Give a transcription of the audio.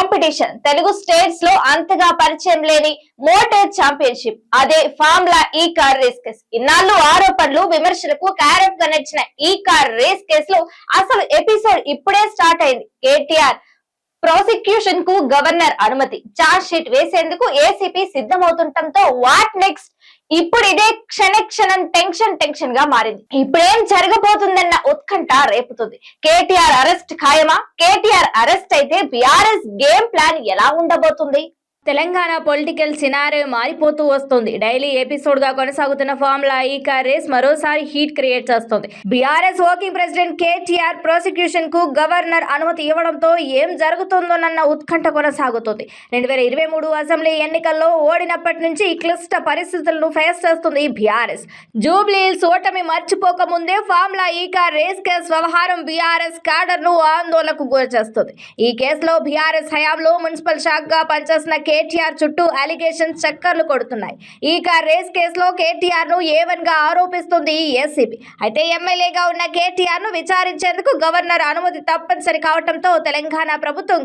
Competition. Telugu స్టేట్స్లో అంతగా పరిచయం లేని మోటార్ ఛాంపియన్షిప్. అదే formula E car race case. ఇన్నాళ్ళు ఆరోపణలు విమర్శలకు క్యారెఫ్గా నచ్చిన ఈ కార్ రేస్ కేసులో అసలు ఎపిసోడ్ ఇప్పుడే స్టార్ట్ అయింది. కేటీఆర్ ప్రాసిక్యూషన్కు గవర్నర్ అనుమతి. ఛార్జ్ షీట్ వేసేందుకు ఏసీపీ సిద్ధమవుతుండటంతో వాట్ నెక్స్ట్? ఇప్పుడు ఇదే క్షణ క్షణం టెన్షన్ టెన్షన్గా మారింది. ఇప్పుడేం జరగబోతుందన్న ఉత్కంఠ రేపుతుంది. కేటీఆర్ అరెస్ట్ ఖాయమా? కేటీఆర్ అరెస్ట్ అయితే బీఆర్ఎస్ గేమ్ ప్లాన్ ఎలా ఉండబోతుంది? తెలంగాణ పొలిటికల్ సినారియో మారిపోతూ వస్తుంది. డైలీ ఎపిసోడ్గా కొనసాగుతున్న ఫార్ములా ఈ కార్ రేస్ మరోసారి హీట్ క్రియేట్ చేస్తుంది. బీఆర్ఎస్ వర్కింగ్ ప్రెసిడెంట్ కేటీఆర్ ప్రాసిక్యూషన్కు గవర్నర్ అనుమతి ఇవ్వడంతో ఏం జరుగుతుందోనన్న ఉత్కంఠ కొనసాగుతుంది. రెండు వేల ఇరవై మూడు అసెంబ్లీ ఎన్నికల్లో ఓడినప్పటి నుంచి ఈ క్లిష్ట పరిస్థితులను ఫేస్ చేస్తుంది బీఆర్ఎస్. జూబ్లీహిల్స్ ఓటమి మర్చిపోక ముందే formula E car race case వ్యవహారం బీఆర్ఎస్ క్యాడర్ను ఆందోళనకు గురి చేస్తుంది ఈ కేసులో బీఆర్ఎస్ హయాంలో మున్సిపల్ శాఖగా పనిచేసిన కేటీఆర్ చుట్టూ అలిగేషన్స్ చక్కర్లు కొడుతున్నాయి. ఈ కార్ రేస్ కేసులో కేటీఆర్ను ఏవన్గా ఆరోపిస్తుంది ఏసీబీ అయితే ఎమ్మెల్యేగా ఉన్న కేటీఆర్ను విచారించేందుకు గవర్నర్ అనుమతి తప్పనిసరి కావడంతో తెలంగాణ ప్రభుత్వం